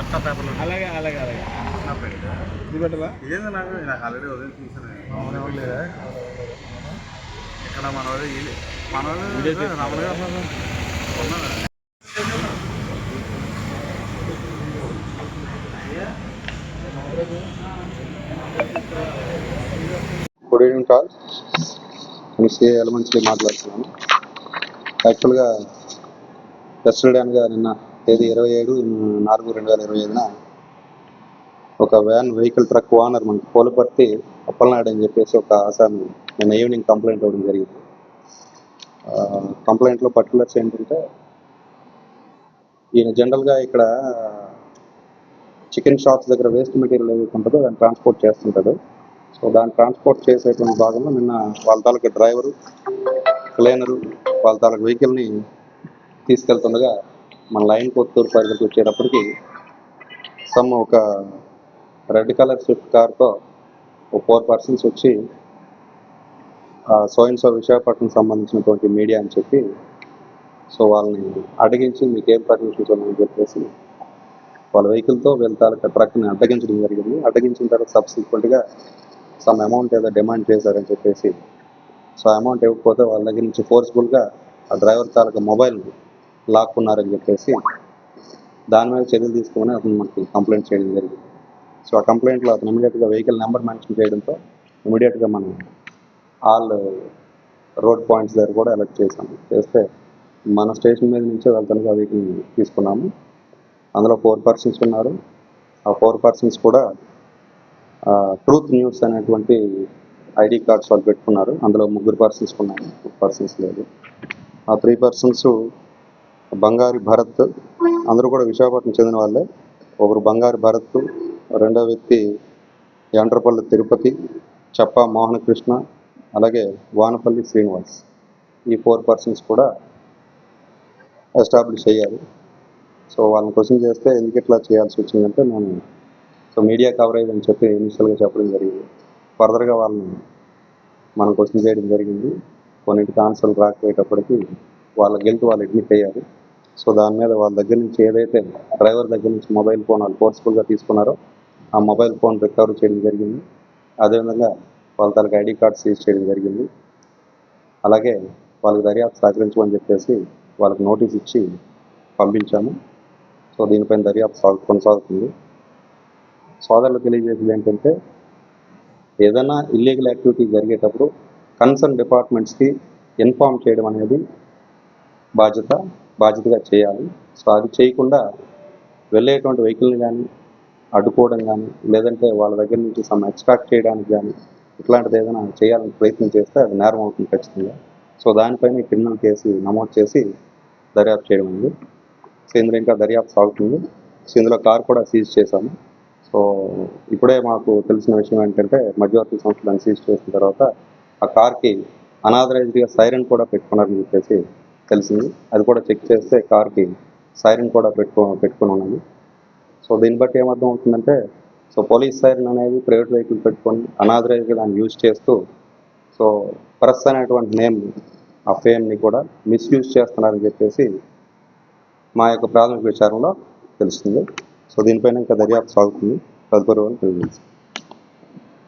అట్టా పేపర్లో అలాగే అలాగే అలాగే. నా పేరు ఇది పెట్టవా ఇదేంది నాకు? నాకు ఆల్రెడీ ఉదయం చూసాను లేదా ఇక్కడ మన మన. మామూలుగా ఉన్నారు. గుడ్ ఈవినింగ్ ఆల్ నేను సిఏ ఎలమెంట్స్లీ మాట్లాడుతున్నాను. యాక్చువల్గా ఎస్టర్డే అనగా నిన్న తేదీ ఇరవై ఏడు నాలుగు రెండు వేల ఇరవై ఐదున ఒక వ్యాన్ వెహికల్ ట్రక్ ఓనర్ మనకి పోలపర్తి అప్పలనాడు అని చెప్పేసి ఒక ఆసామి నిన్న ఈవినింగ్ కంప్లైంట్ అవ్వడం జరిగింది. కంప్లైంట్లో పర్టికులర్స్ ఏంటంటే ఈయన జనరల్గా ఇక్కడ చికెన్ షాప్స్ దగ్గర వేస్ట్ మెటీరియల్ ఏదైతే ఉంటుందో దాన్ని ట్రాన్స్పోర్ట్ చేస్తుంటాడు. సో దాన్ని ట్రాన్స్పోర్ట్ చేసేటువంటి భాగంలో నిన్న వాళ్ళ తాలూకా డ్రైవరు క్లీనరు వాళ్ళ తాలూకా వెహికల్ని తీసుకెళ్తుండగా మన లైన్ కొత్తూరు పరిధికి వచ్చేటప్పటికి సమ్ ఒక రెడ్ కలర్ స్విఫ్ట్ కార్తో ఒక ఫోర్ పర్సన్స్ వచ్చి సో అండ్ సో విశాఖపట్నం సంబంధించినటువంటి మీడియా అని చెప్పి సో వాళ్ళని అడిగించి మీకు ఏం పర్మిషన్స్ ఉన్నాయని చెప్పేసి వాళ్ళ వెహికల్తో వెళ్తారు ట్రక్ని అడ్డగించడం జరిగింది. అడ్డగించిన తర్వాత సబ్సిక్వెంట్గా సమ్ అమౌంట్ ఏదో డిమాండ్ చేశారని చెప్పేసి సో అమౌంట్ ఇవ్వకపోతే వాళ్ళ దగ్గర నుంచి ఫోర్స్ఫుల్గా ఆ డ్రైవర్ తాలూకా మొబైల్ లాక్కున్నారని చెప్పేసి దాని మీద చర్యలు తీసుకొని అతను మనకి కంప్లైంట్ చేయడం జరిగింది. సో ఆ కంప్లైంట్లో అతను ఇమీడియట్గా వెహికల్ నెంబర్ మెన్షన్ చేయడంతో ఇమీడియట్గా మనం ఆల్ రోడ్ పాయింట్స్ దగ్గర కూడా అలర్ట్ చేశాము చేస్తే మన స్టేషన్ మీద నుంచే వెళ్తానికి ఆ వెహికల్ తీసుకున్నాము. అందులో ఫోర్ పర్సన్స్ ఉన్నారు. ఆ ఫోర్ పర్సన్స్ కూడా ట్రూత్ న్యూస్ అనేటువంటి ఐడి కార్డ్స్ వాళ్ళు పెట్టుకున్నారు. అందులో ముగ్గురు పర్సన్స్ ఉన్నారు. పర్సన్స్ లేదు. ఆ త్రీ పర్సన్స్ బంగారి భరత్ అందరూ కూడా విశాఖపట్నం చెందిన వాళ్ళే. ఒకరు బంగారి భరత్ రెండో వ్యక్తి యాంట్రపల్లి తిరుపతి చప్ప మోహనకృష్ణ అలాగే వానపల్లి శ్రీనివాస్. ఈ ఫోర్ పర్సన్స్ కూడా ఎస్టాబ్లిష్ అయ్యారు. సో వాళ్ళని క్వశ్చన్ చేస్తే ఎందుకు ఇట్లా చేయాల్సి వచ్చిందంటే నేను సో మీడియా కవరేజ్ అని చెప్పి ఇనిషియల్గా చెప్పడం జరిగింది. ఫర్దర్గా వాళ్ళని మనం క్వశ్చన్ చేయడం జరిగింది. కొన్నింటికి ఆన్సర్లు రాకపోయేటప్పటికి వాళ్ళ గెలుపు వాళ్ళు అడ్మిట్ అయ్యారు. సో దాని మీద వాళ్ళ దగ్గర నుంచి ఏదైతే డ్రైవర్ దగ్గర నుంచి మొబైల్ ఫోన్ వాళ్ళు ఫోర్స్ఫుల్గా తీసుకున్నారో ఆ మొబైల్ ఫోన్ రికవర్ చేయడం జరిగింది. అదేవిధంగా వాళ్ళ తనకి ఐడి కార్డ్ సీజ్ చేయడం జరిగింది. అలాగే వాళ్ళకి దర్యాప్తు సహకరించమని చెప్పేసి వాళ్ళకి నోటీస్ ఇచ్చి పంపించాము. సో దీనిపైన దర్యాప్తు సాగు కొనసాగుతుంది. సోదరులు తెలియజేసేది ఏంటంటే ఏదైనా ఇల్లీగల్ యాక్టివిటీ జరిగేటప్పుడు కన్సర్న్ డిపార్ట్మెంట్స్కి ఇన్ఫామ్ చేయడం అనేది బాధ్యత. బాధ్యతగా చేయాలి. సో అది చేయకుండా వెళ్ళేటువంటి వెహికల్ని కానీ అడ్డుకోవడం కానీ లేదంటే వాళ్ళ దగ్గర నుంచి సమ్ ఎక్స్ట్రాక్ట్ చేయడానికి కానీ ఇట్లాంటిది ఏదైనా చేయాలని ప్రయత్నం చేస్తే అది నేరం అవుతుంది ఖచ్చితంగా. సో దానిపైన క్రిమినల్ కేసు నమోదు చేసి దర్యాప్తు చేయడం ఉంది సో ఇందులో ఇంకా దర్యాప్తు సాగుతుంది. సో ఇందులో కార్ కూడా సీజ్ చేశాము. సో ఇప్పుడే మాకు తెలిసిన విషయం ఏంటంటే మధ్యవర్తి సంస్థలను సీజ్ చేసిన తర్వాత ఆ కార్కి అనాథరైజ్డ్గా సైరన్ కూడా పెట్టుకున్నారని చెప్పేసి తెలిసింది. అది కూడా చెక్ చేస్తే కార్కి సైరన్ కూడా పెట్టుకో పెట్టుకుని ఉన్నది సో దీన్ని బట్టి ఏమర్థం అవుతుందంటే సో పోలీస్ సైరన్ అనేది ప్రైవేట్ వెహికల్ పెట్టుకొని అనాథరైజ్గా దాన్ని యూజ్ చేస్తూ సో ప్రెస్ అనేటువంటి నేమ్ ఆ ఫేమ్ని కూడా మిస్యూజ్ చేస్తున్నారని చెప్పేసి మా యొక్క ప్రాథమిక విచారంలో తెలుస్తుంది. సో దీనిపైన ఇంకా దర్యాప్తు సాగుతుంది. తదుపరి వాళ్ళు తెలియజేస్తారు